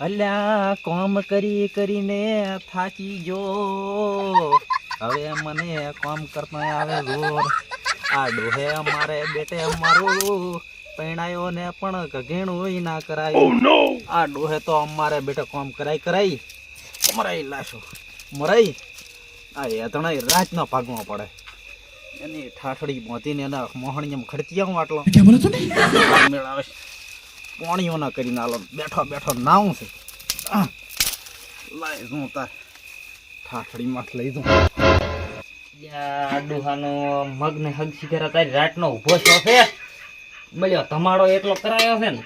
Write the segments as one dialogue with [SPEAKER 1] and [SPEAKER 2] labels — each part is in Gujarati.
[SPEAKER 1] અલ્યા કોમ કરી કરીને થાકી જો હવે મને કોમ કરતો આવે જોર આ ડોહે મારે બેટે મારું. પૈણાયો ને પણ ઘઘેણું ના કરાય. આ ડોહે તો અમારે બેટે કોમ કરાઈ કરાઈ મરાઈ લાશો. મરાઈ આ હેતણાઈ રાતનો ભાગવા પડે. એની ઠાઠડી મોતીને એના મોહણીયમ ખડતિયા વાટલો મેળાવે પોણીઓ ના કરીને આલો બેઠો બેઠો નાવું છે. લઈ જઉં તાર ઠાઠડી માં લઈ દઉં
[SPEAKER 2] ડુહાનો મગ ને હગ શિખર તારી રાતનો ઊભો છો છે? મળ્યો, ધમાડો એટલો કરાયો છે ને.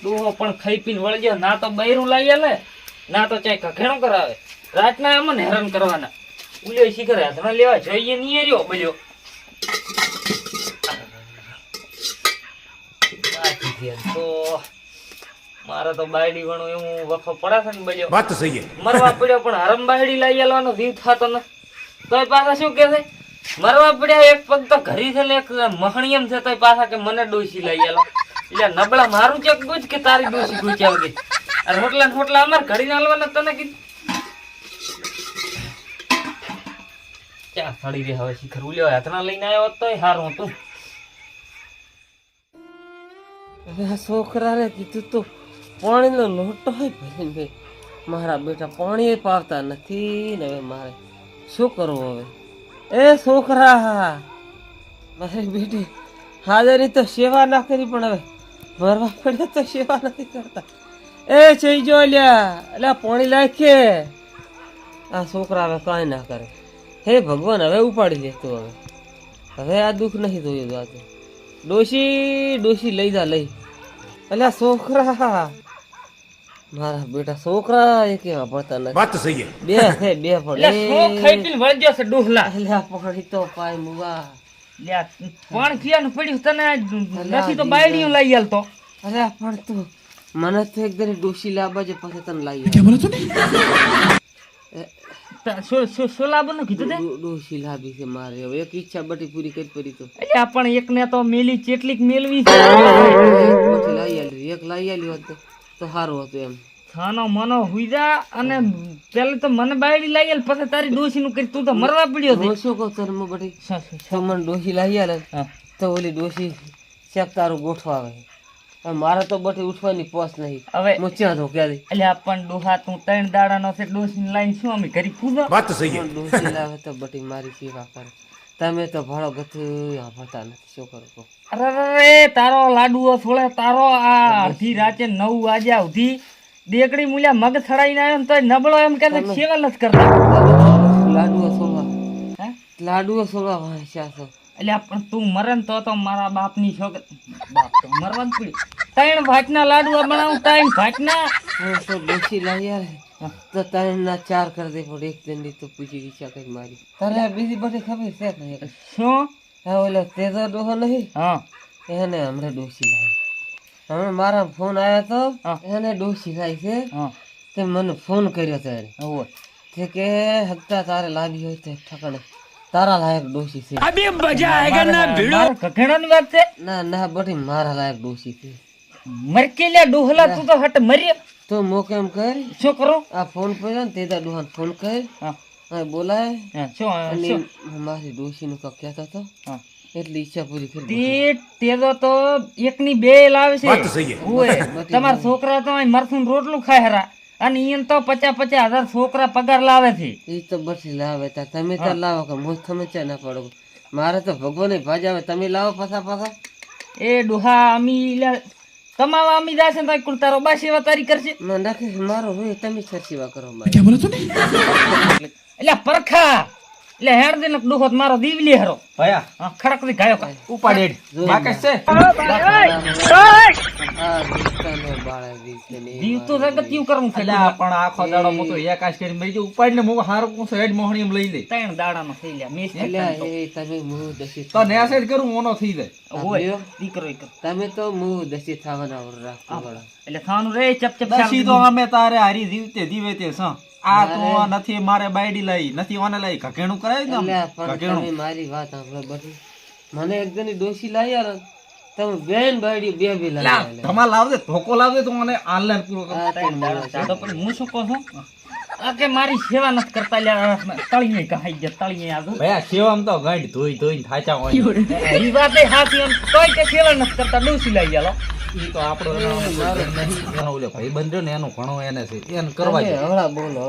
[SPEAKER 2] ડુહો પણ ખાઈ પીને વળગ્યો ના તો બૈરું લાવી લે. ના તો ચાય કખેણો કરાવે. રાતના અમને હેરાન કરવાના. ઉલ્યો શિખર હાથમાં લેવા જોઈએ નહીં રહ્યો, મળ્યો. બાકી છે. તો મારે તો બાયડી વણું એવું વખો પડે છે ને બજો
[SPEAKER 3] વાત સહી
[SPEAKER 2] મરવા પડ્યો પણ હરમ બાયડી લઈ આવવાનો જીવ થતો ન. તોય પાછા શું કે છે? મરવા પડ્યા એક પગ તો ઘરી છે ને એક મહણીયમ છે તોય પાછા કે મને ડોસી લઈ આલો. એટલે નબળા મારું ચેક ગુજ કે તારી ડોસી ગુજ વગી અને હોટલા ને હોટલા અમાર ઘડી નાલવાના તને કીધું. ક્યાં સડી રે હવે શિખર? ઉલ્યો હાથના લઈને આવ્યો તો તોય હારું હતું. હવે છોકરાને કીધું તો, પાણીનો લોટો હોય ભાઈ ભાઈ મારા બેટા, પાણી પાવતા નથી ને હવે મારે શું કરવું હવે? એ છોકરા, મારી બેટી, હાજરી તો સેવા ના કરી, પણ હવે મરવા પડે તો સેવા નથી કરતા. એ જઈ જો અલ્યા એટલે પાણી લાખે આ છોકરા હવે કાંઈ ના કરે. હે ભગવાન, હવે ઉપાડી લે તું હવે. હવે આ દુઃખ નહીં જોયું જાતું ડોશી ડોશી લઈ જા, લઈ. અલ્યા છોકરા. મારા બેટા છોકરા એ કેવા પડતા નથી.
[SPEAKER 3] વાત સહી
[SPEAKER 2] બે છે બે પડે લે ખાઈ પીને વળજો છે ડોહલા? લે પડી તો પાય મુવા. લે પણ કિયાનું પડ્યું તને નથી તો બાયડીયું લઈ આલ તો. અરે પણ તું મને તો એકદમ ડોશી લાવવા જે પછી તને લઈ કે બોલો તું ને? ડોશી લાવી છે મારે હવે. એક ઈચ્છા બટી પૂરી કરી પડી તો. અલ્યા પણ એક ને તો મેલી કેટલીક મેલવી છે. પછી લઈ આલી એક લઈ આલી હોત તો- સારું હતું એમ. છાનો મનો હુઈજા અને પેલે તો મને બાયડી લઈ આલ પછી તારી ડોશી નું કરી તું તો મરવા પડ્યો છે. શું કહું તર મો બટી મને ડોશી લઈ આલે. તો ઓલી ડોશી ચેક તારું ગોઠવાવે મારે તો બટી ઉઠવાની પોસ નહીં. હવે હું તો ક્યારે એટલે આપણ ડોહા તું ત્રણ દાડાનો છે ડોસીની લાઈન શું અમે કરી પૂજા?
[SPEAKER 3] વાત સહી
[SPEAKER 2] ડોસી લાવે તો બટી મારી સેવા કરે. તમે તો ભણો ગથું ભણતા નથી શું કરો તો અરે તારો લાડુઓ છોડે તારો આ અડધી રાતે નવ વાગ્યા સુધી દેકડી મૂલ્યા મગ થડાઈને આવ્યો તો નબળો એમ કે સેવા નથી કરતા. લાડુઓ છોડવા લાડુઓ છોડવા વાંચ્યા છો. એટલે પણ તું મરે તો તો મારા બાપની છોકરી બાપ તો મરવા જ પડી ત્રણ ભાટના લાડુआ બનાવું ત્રણ ભાટના. તો ડોસી લાવ્યા રે તો ત્રણ ના ચાર કરી દે પણ એક દંડી તો પૂછી ઈચ્છા કરી મારી. તારે બીજી બધી ખબર છે શું? હા ઓલો તેજો ડોહો નહીં? હા. એને હમણાં ડોસી લાવી. હમણાં મારા ફોન આવ્યો તો એને ડોસી લાવી છે. તે મને ફોન કર્યો ત્યારે તે કે હપ્તા તારે લાવી હોય તે ઠકણે. તારા લાયક ડોશી છે. અબે મજા આયેગા ના ભીડો? કખણાની વાત છે? ના ના બટી મારા લાયક ડોશી છે. મરકેલા ડોહલા તું તો હટ મરી. તો મો કેમ કર? શું કરો? આ ફોન પર ને તે ડોહન ફોન કર હા. બોલાય. શું અને મારી ડોશી નું કક્યા હતા. હા. એટલી ઈચ્છા પૂરી કરી તે તેજો તો એકની બે લાવે છે. તમારા છોકરા તો અહીં મરસું રોટલું ખાય હરા. અને ઈયન તો પચાસ પચાસ હજાર છોકરા પગાર લાવે છે. એ તો બધી લાવે તા. તમે તો લાવો કે મોજ તમે ચા ના પડો. મારે તો ભગવાન ભાજા આવે. તમે લાવો પાછા પાછા. એ ડોહા અમી તમાવા અમી જાશે ને તો કુલ તારો બા સેવા તારી કરશે. ના નાખે મારો હોય તમે સર સેવા કરો મારી. એટલે પરખા. એટલે હેડ દે ને દુખો તો મારો દીવલી હરો.
[SPEAKER 1] ભયા.
[SPEAKER 2] ખડકથી ગાયો કા
[SPEAKER 1] ઉપાડેડ બાકસ છે?
[SPEAKER 2] દીવ તો જગત કરવું છે?
[SPEAKER 1] અલ્યા પણ આખો દાડો મોટો એકાશ કરી મરી ગયો ઉપાડીને મો હારો કોસો હેડ મોહણી એમ લઈ લે.
[SPEAKER 2] ત્રણ દાડાનો થઈ લ્યા મેસ તમે મું દસી
[SPEAKER 1] તો નેસે જ કરું મોનો થઈ જાય.
[SPEAKER 2] હોય. દીકરો એક તમે તો મું દસી થવાના ઓર રાખો એટલે થાનું રે ચપ ચપ
[SPEAKER 1] દસી તો અમે તારે હારી જીવતે જીવે તે સં. આ તો નથી મારે બાયડી લઈ નથી ઓને લઈ કકેણું કરાવી દે કકેણું
[SPEAKER 2] મારી વાત આપણે બધી. મને એકદમ દોષી લાવી યાર
[SPEAKER 3] તમે બેન બાયડી બે બે લાવી
[SPEAKER 1] ધમાલ લાવજે ધોકો લાવજે તો મને ઓનલાઈન પૂરો કર.
[SPEAKER 3] માણસ.
[SPEAKER 2] પણ હું શું કહું છું? કે મારી સેવા નથી કરતા લ્યા તળીએ કહાઈ ગયા તળીએ આગળ
[SPEAKER 1] ભાઈ સેવામાં તો ગાંઠ ધોઈ ધોઈને થાચા હોય.
[SPEAKER 2] ઈ વાત એ હાચી એમ. તોય કે સેવા નથી કરતા ડોસી લઈ ગયા
[SPEAKER 1] ઈ તો આપણો. ઓલો ભાઈબંધ રહ્યો ને એનો ઘણો એને છે. એને કરવા દે.
[SPEAKER 3] બોલો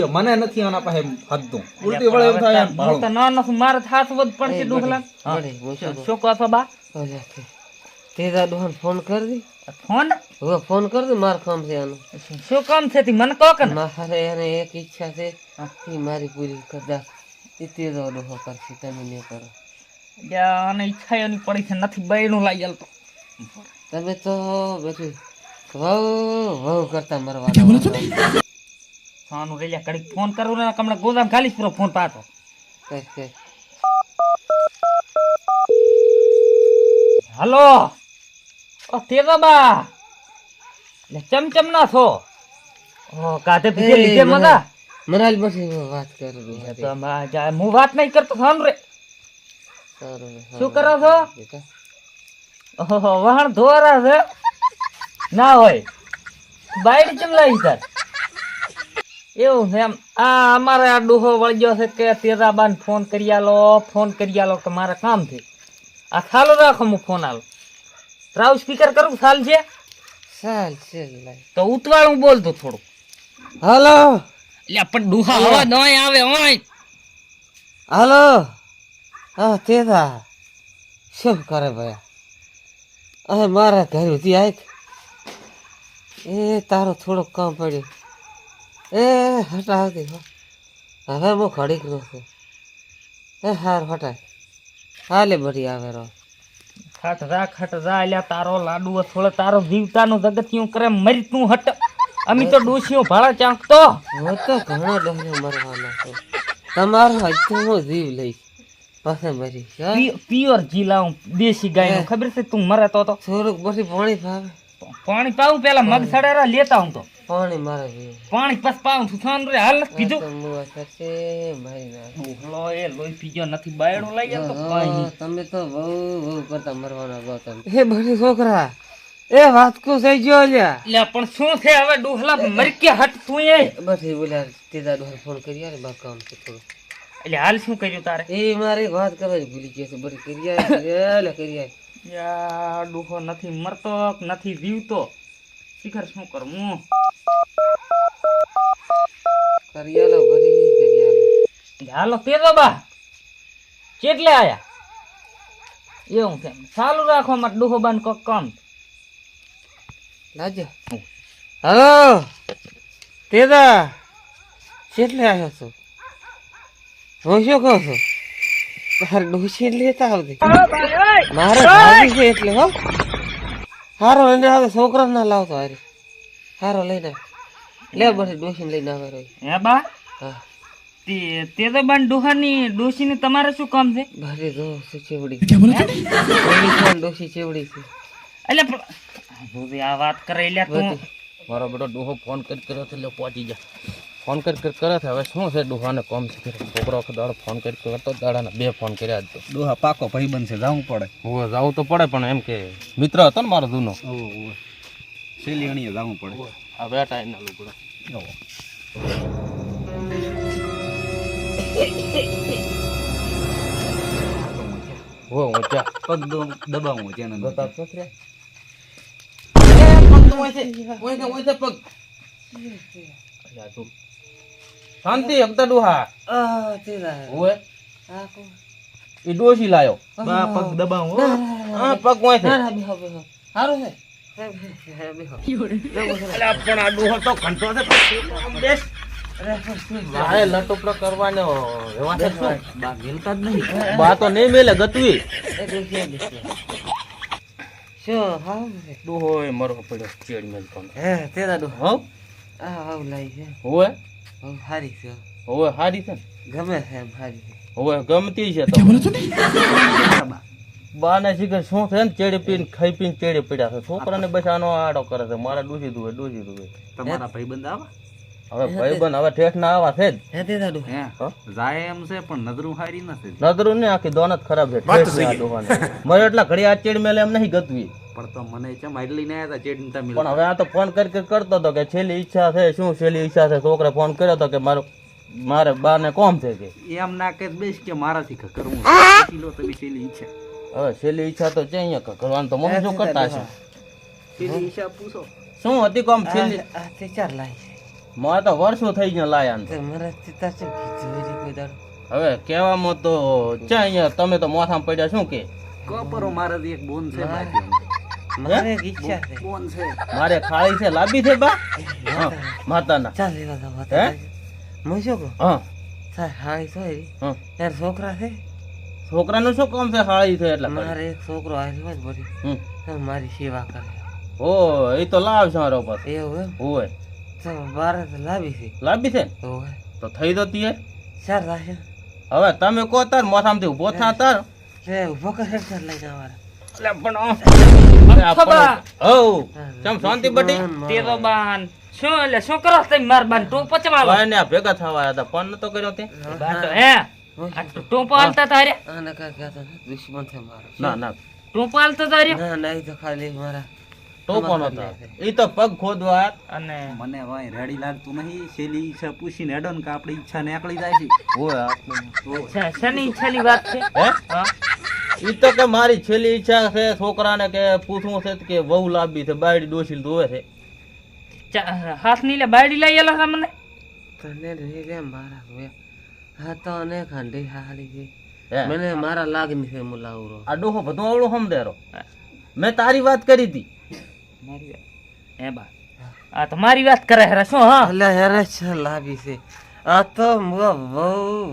[SPEAKER 1] તો મને નથી આના પાસે હદતું ઉલટી વળે એમ થાય એમ
[SPEAKER 2] હું
[SPEAKER 1] ભાળું.
[SPEAKER 2] તો ના નથી મારે થાત વધ પડશે ડોહલા
[SPEAKER 3] બડે મોશો
[SPEAKER 2] છો બા?
[SPEAKER 3] ઓલા તે તેરા ડોહન ફોન કર દી.
[SPEAKER 2] ફોન?
[SPEAKER 3] હવે ફોન કર દે માર કામ છે આનું.
[SPEAKER 2] શું કામ છે તી? મને કહો કે
[SPEAKER 3] મારે એને એક ઈચ્છા છે. એ મારી પૂરી કરતા એ તેરો ડોહો કરશે તમે ને કરો.
[SPEAKER 2] આને ઈચ્છા એની પડી છે નથી બૈણું લાગી હાલતો
[SPEAKER 3] તમે તો બધું વહુ વહુ કરતા મરવાના
[SPEAKER 2] સાનું રેલ્યા કડી ફોન કરું ને કમણે ગોદામ ખાલી પૂરો ફોન પાતો
[SPEAKER 3] કઈ કઈ
[SPEAKER 2] હાલો! ઓ તેજો ચમચમ ના છો ઓ કાતે પીછે લીધે મગા
[SPEAKER 3] મનાલ પછી હું વાત કરું
[SPEAKER 2] તો હું વાત નહીં કરતો રે શું કરો છો
[SPEAKER 3] વાહન
[SPEAKER 2] ઓહો વહાણ ધોરા છે ના હોય બાઈડ ચમ લાવી તાર એવું છે એમ આ અમારે આ ડોહો વળગ્યો છે કે તેરાબાને ફોન કરી આલો ફોન કરી આલો કે મારે કામ છે આ ખાલો રાખો હું ફોન આલો રાવ સ્પીકર કરું? સાલ છે?
[SPEAKER 3] ચાલ છે
[SPEAKER 2] તો ઉતવાળું બોલતો થોડું
[SPEAKER 3] હાલો.
[SPEAKER 2] એટલે પણ ડુહા હવા નોય આવે ઓય.
[SPEAKER 3] હાલો. હા દા શું કરે ભાઈ? અહે મારા ઘર સુધી આય. એ તારો થોડો કામ પડ્યો. એ હટાવતી દે હવે હું ખડીક નો છું. એ હાર હટાય. હાલે બધી આવે રહો.
[SPEAKER 2] ખટ રા ખટ રા એટલે તારો લાડુ થોડો તારો જીવતાનું જગતિયું કરે મરી તું હટ. અમે તો ડોસીઓ ભાડા ચાંકતો
[SPEAKER 3] હું તો ઘણો ડોહને મરવાનો છું. તમારો હજુ હું જીવ લઈશ પાસે મરી
[SPEAKER 2] પ્યોર પ્યોર જીલાવું દેશી ગાય
[SPEAKER 3] હે.
[SPEAKER 2] ખબર છે તું મરે તો તો?
[SPEAKER 3] થોડુંક પછી પાણી ભાવે
[SPEAKER 2] પાણી પાવું પેલા મગ સડેરા લેતા હું તો.
[SPEAKER 3] પાણી મારે
[SPEAKER 2] પાણી પસ પાવું છું થાન રે. હાલ
[SPEAKER 3] આ મુવા થશે, મારી નાખ.
[SPEAKER 2] ઓહલો એ લોહી પીજો નથી બાયડો લઈ ગયા તો
[SPEAKER 3] પાણી. તમે તો બહુ બહુ કરતા મરવાના ગો તમે. એ છોકરા એ વાત કો થઈ ગયો લ્યા.
[SPEAKER 2] લે પણ શું છે હવે ડોહલા? મરી કે હટ તું એ.
[SPEAKER 3] બધી બોલ્યા તેદા ડોહર ફોન કરી યાર બા કામ છે થોડું.
[SPEAKER 2] એટલે હાલ શું કર્યું તારે?
[SPEAKER 3] એ મારે વાત કરવા જ ભૂલી ગયો છે બરી કરી યાર લે કરી યાર
[SPEAKER 2] યા ડોહો નથી મરતો નથી જીવતો. શિખર શું કરવું કરિયાલો
[SPEAKER 3] ભરી યાર બધી કરી યાર
[SPEAKER 2] હાલો પેલો બા કેટલે આયા? એવું કેમ ચાલુ રાખો મારે ડોહો બાન કોક કામ.
[SPEAKER 3] લાજો. હલો તેજા કેટલે આવ્યો છો? રોશો કહો છો? તાર ડોસી લેતા આવજે. મારે ભાવી છે એટલે હો. હારો લઈને આવે છોકરા ના લાવતો હારે. હારો લઈને. લે બસ ડોસી લઈને આવે રે
[SPEAKER 2] હે બા?
[SPEAKER 3] હા.
[SPEAKER 2] તે તે તો બાન ડોહાની ડોશીને તમારે શું કામ છે?
[SPEAKER 3] ભારે ચેવડી. છે ચેવડી ચેવડી છે ડોસી ચેવડી છે?
[SPEAKER 2] એટલે પણ આ વાત કરે એટલે તું.
[SPEAKER 1] મારો બેટો ડોહો ફોન કરી કર્યો છે એટલે પહોંચી જા. ફોન કરી કરી કરે છે. હવે શું છે ડોહાને કોમ છે? છોકરો વખત દાડો ફોન કરી કરતો દાડાને બે ફોન કર્યા જ તો. ડોહા પાકો ભાઈ છે જવું પડે. હું જવું તો પડે પણ એમ કે મિત્ર હતો ને મારો જૂનો. છેલ્લી અણીએ જવું પડે. આ ટાઈમ એના લોકો હો ઊંચા પગ દબાવું દબાવ બતા પગ તો હોય છે. હોય છે હોય છે? પગ અલ્યા તું શાંતિ હકતા ડોહા.
[SPEAKER 3] આ તેરા
[SPEAKER 1] ઓય
[SPEAKER 3] આ કો
[SPEAKER 1] એ ડોશી લાયો.
[SPEAKER 3] બા પગ
[SPEAKER 1] દબાવું હા. પગ કોઈ છે
[SPEAKER 3] ના બેહો બેહો સારું છે હા,
[SPEAKER 1] પણ આ ડોહો તો ઘંટો છે બેસ વાહે લટોપડો કરવાનો એવા છે બા મેલતા જ નહીં. બા તો નહીં મેલે ગતવી
[SPEAKER 3] ડોસી શું હાવ
[SPEAKER 1] ડોહો મરો પડ્યો ચેડ મેલતો
[SPEAKER 3] હે તેરા ડો
[SPEAKER 1] હો.
[SPEAKER 3] આ હાવ લાઈ છે.
[SPEAKER 1] હોવે
[SPEAKER 3] હાવ. હારી છે.
[SPEAKER 1] હોવે હારી છે
[SPEAKER 3] ગમે છે એમ હારી છે.
[SPEAKER 1] હોવે ગમતી છે તો. બા ને? શીખર શું છે ને? ચેડી પીને ખાઈ પીને ચેડી પડ્યા છે. છોકરાને બસ આનો આડો કરે છે. મારા ડૂસી દુવે ડૂસી દુવે
[SPEAKER 3] તમારા
[SPEAKER 1] ભાઈબંધ આવા?
[SPEAKER 4] હવે ભાઈબંધ હવે ઠેઠ ના આવા છે?
[SPEAKER 1] જાય એમ છે પણ નજરું હારી નથી.
[SPEAKER 4] ને આખી દોનત ખરાબ છે. ઠેઠ ને આ ડોહાને. મારે એટલા ઘડી આ ચેડ મેલે એમ નહીં ગતવી.
[SPEAKER 1] પણ તો મને ચમ આટલી ને હતા ચેડની તમે
[SPEAKER 4] પણ હવે આ તો ફોન કરી કરી કરતો હતો કે છેલ્લી ઈચ્છા છે શું છેલ્લી ઈચ્છા છે? છોકરે ફોન કર્યો હતો કે મારો મારે બાર ને કોમ છે કે?
[SPEAKER 1] એમ ના કે બેસ કે મારાથી કરવું કિલો તો બી છેલ્લી ઈચ્છા.
[SPEAKER 4] હવે છેલ્લી ઈચ્છા તો છે અહીંયા કરવાનું તો મમ્મી શું કરતા છે
[SPEAKER 1] છેલ્લી ઈચ્છા પૂછો.
[SPEAKER 4] શું હતી કોમ છેલ્લી?
[SPEAKER 2] આ તે ચાર લાઈ છે.
[SPEAKER 4] મારે તો વર્ષો થઈ ગયા લાયા
[SPEAKER 2] મારા પિતા છે કીધું કોઈ દાડો.
[SPEAKER 4] હવે કહેવામાં તો ચા અહીંયા તમે તો મોથામાં પડ્યા શું કે?
[SPEAKER 1] કપરો મારાથી એક બોન છે
[SPEAKER 2] મારે- એક ઈચ્છા છે.
[SPEAKER 1] કોણ છે?
[SPEAKER 4] મારે ખાળી છે લાંબી છે બા? માતાના.
[SPEAKER 2] ચાલ લેવા દો
[SPEAKER 4] હે?
[SPEAKER 2] શું કહું?
[SPEAKER 4] હા.
[SPEAKER 2] સાહેબ હાળી તો યાર છોકરા છે?
[SPEAKER 4] છોકરાનું શું કામ છે હાળી છે એટલે
[SPEAKER 2] મારે એક છોકરો આવ્યો જ બધી.
[SPEAKER 4] હમ.
[SPEAKER 2] મારી સેવા કરે.
[SPEAKER 4] ઓ એ તો લાવ છે મારો પર
[SPEAKER 2] એવું
[SPEAKER 4] હોય.
[SPEAKER 2] તો બારે લાવી છે.
[SPEAKER 4] લાવી છે? તો થઈ તો તીએ
[SPEAKER 2] સર
[SPEAKER 4] હવે તમે કહો તાર મોથામાંથી ઊભો થા તાર.
[SPEAKER 2] લે ઊભો કરે ચાર લઈને આવવાના.
[SPEAKER 4] એટલે પણ
[SPEAKER 2] ખબર.
[SPEAKER 4] હઉ. ચમ શાંતિ બટી?
[SPEAKER 2] તે તો બાન. શું એટલે શું કરો તમે માર બાન? ટોપ પચવા
[SPEAKER 4] ભાઈ ને ભેગા થવા હતા. ફોન નતો કર્યો તે?
[SPEAKER 2] હે ટોપો હાલતા તારે.
[SPEAKER 4] ના ના
[SPEAKER 2] ટોપો હાલતા તારે? ના ના તો ખાલી મારા
[SPEAKER 4] ઈ તો? પગ ખોદવા
[SPEAKER 2] અને
[SPEAKER 1] મને ભાઈ રેડી લાગતું નહીં છેલ્લી ઈચ્છા પૂછીને હેડો ને કે આપણી ઈચ્છા નીકળી જાય છે.
[SPEAKER 4] હોય આપણે.
[SPEAKER 2] શની વાત છે?
[SPEAKER 4] હે? તો કે મારી છેલ્લી ઈચ્છા છે છોકરાને કે પૂછવું છે કે વહુ લાંબી છે બાયડી ડોશી ધોવે છે.
[SPEAKER 2] હાથની લે બાયડી લઈ આલો છે મને. તને રે મારા હવે હા તો ને ખાંડી હાલી છે. મને મારા લાગની છે મુલાવરો.
[SPEAKER 4] આ ડોહો બધું આવડું સમદેરો મેં તારી વાત કરી હતી.
[SPEAKER 2] મારી વાત. હે બા. આ તમારી વાત કરે હે શું હા? એટલે હેરે છે લાવી છે. આ તો બહુ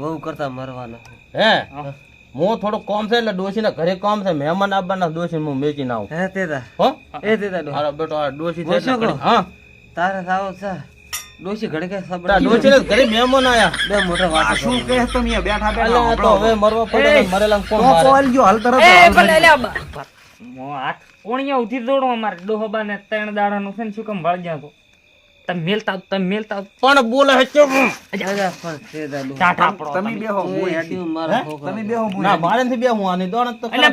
[SPEAKER 2] બહુ કરતા મરવાના
[SPEAKER 4] હે? હું. થોડું કોમ છે એટલે ડોસી ને ઘરે કોમ છે. મહેમાન આવવાના ડોસી હું મેચી ના આવું.
[SPEAKER 2] હે તેદા
[SPEAKER 4] હો?
[SPEAKER 2] એ તેદા ડો.
[SPEAKER 4] મારો બેટો આ ડોસી છે હા.
[SPEAKER 2] તારે સાવ છે. ડોશી ઘડે કે સબડા
[SPEAKER 4] ડોસી ને ઘરે મહેમાન આયા.
[SPEAKER 2] બે મોટા વાત
[SPEAKER 1] શું કહે તમે બેઠા બેઠા?
[SPEAKER 4] અલ્યા, તો હવે મરવા પડે મરેલા કોણ
[SPEAKER 1] ટોપો
[SPEAKER 4] કોલ
[SPEAKER 1] હાલજો હાલ તરફ
[SPEAKER 2] એ ભલે લે મો આઠ કોણિયા ઉધી દોડો અમારે ડોહબા ને ત્રણ દાડાનું છે ને શું કામ વળગ્યા તો તમે મેલતા તમે મેલતા
[SPEAKER 4] પણ બોલે છે.
[SPEAKER 2] ટાટા પડો
[SPEAKER 1] તમે બેહો હું હેડી. તમે બેહો હું
[SPEAKER 4] ના મારે નથી બે હું આની દોણ તો
[SPEAKER 2] એટલે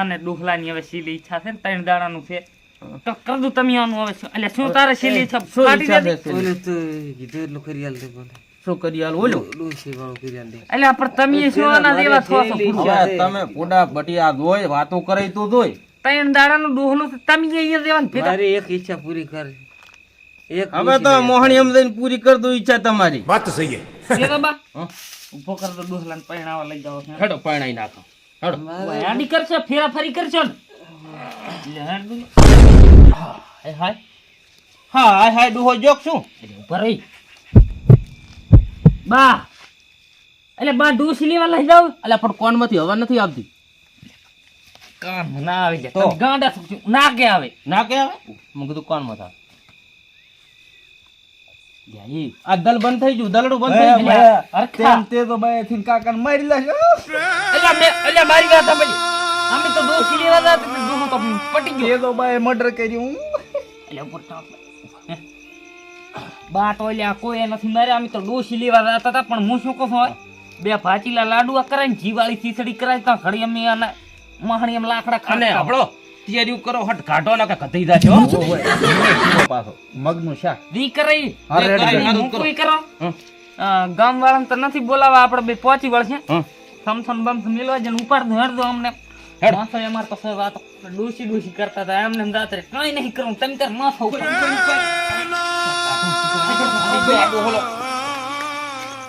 [SPEAKER 2] આને ડોહલાની હવે સીલી ઈચ્છા છે ને ત્રણ દાડાનું છે. તો કર દઉં તમે આનું હવે એટલે શું તારે સીલી ઈચ્છા
[SPEAKER 4] શું
[SPEAKER 2] કરી
[SPEAKER 4] આલ
[SPEAKER 2] દે
[SPEAKER 4] બોલે. શું કરી આલ? ઓલું.
[SPEAKER 2] એટલે પણ તમે શું આના જેવા છો?
[SPEAKER 4] તમે પોડા બટિયા જોઈ વાતો કરે તો જોઈ
[SPEAKER 2] ત્રણ દાડાનું ડોહલું છે તમે અહીંયા દેવાનું ભેગા.
[SPEAKER 3] એક ઈચ્છા પૂરી કર. એક
[SPEAKER 4] હવે તો મોહણી એમ દઈને પૂરી કર દો ઈચ્છા તમારી.
[SPEAKER 2] ભેગા બા.
[SPEAKER 4] હં?
[SPEAKER 2] ઊભો કર તો ડોહલાને પરણાવવા લઈ જાઓ છે
[SPEAKER 4] હેડો પરણાઈ નાખો. હેડો.
[SPEAKER 2] આડી કરશો ફેરા ફરી કરશો ને? લે હેડ. દઉં.
[SPEAKER 4] હાય હાય. હા હાય હાય ડોહો જોક શું?
[SPEAKER 2] એટલે રહી. બા. એટલે બા ડોસી લેવા લઈ જાવ
[SPEAKER 4] એટલે પણ કોણમાંથી હવા નથી આવતી.
[SPEAKER 2] કામ ના આવી જાય તો. ગાંડા. ના કે આવે?
[SPEAKER 4] ના કે આવે? મેં કીધું કાનમાં થાય. આ દલ બંધ થઈ ગયું દલડું બંધ થઈ ગયું.
[SPEAKER 1] તેમ તે તો બાયથી કાકાને મારી લેશે
[SPEAKER 2] એટલે મે એટલે મારી વાત સાંભળી અમે તો ડોસી લેવા જતા તો ડોહો તો પટી ગયો.
[SPEAKER 1] એ તો બે મર્ડર કર્યું
[SPEAKER 2] એટલે ઉપર ટાપ હે. બા કોઈ નથી મારે. અમે તો ડોસી લેવા જતા હતા પણ હું શું કહું? બે ભાચીલા લાડુઆ કરાય જીવાળી ખીચડી કરાય તો ઘડી અમે આને મહાણી એમ લાકડા
[SPEAKER 4] અને
[SPEAKER 2] ખાને
[SPEAKER 4] આપણો તૈયારી કરો હટ કાઢો ના કે દા છો પાછો
[SPEAKER 1] મગનું શાક
[SPEAKER 2] દી
[SPEAKER 4] કરો.
[SPEAKER 2] કોઈ કરો ગામ વાળાને તો નથી બોલાવા આપણે બે પહોંચી વળશે. સમસન બમસ મિલવા જન ઉપાડ ધર દો અમને
[SPEAKER 4] હેડ.
[SPEAKER 2] માથો અમાર તો સર વાતો ડૂસી ડૂસી કરતા હતા એમને એમ રાત્રે કઈ નહીં કરું તમે તાર માથો ઉપર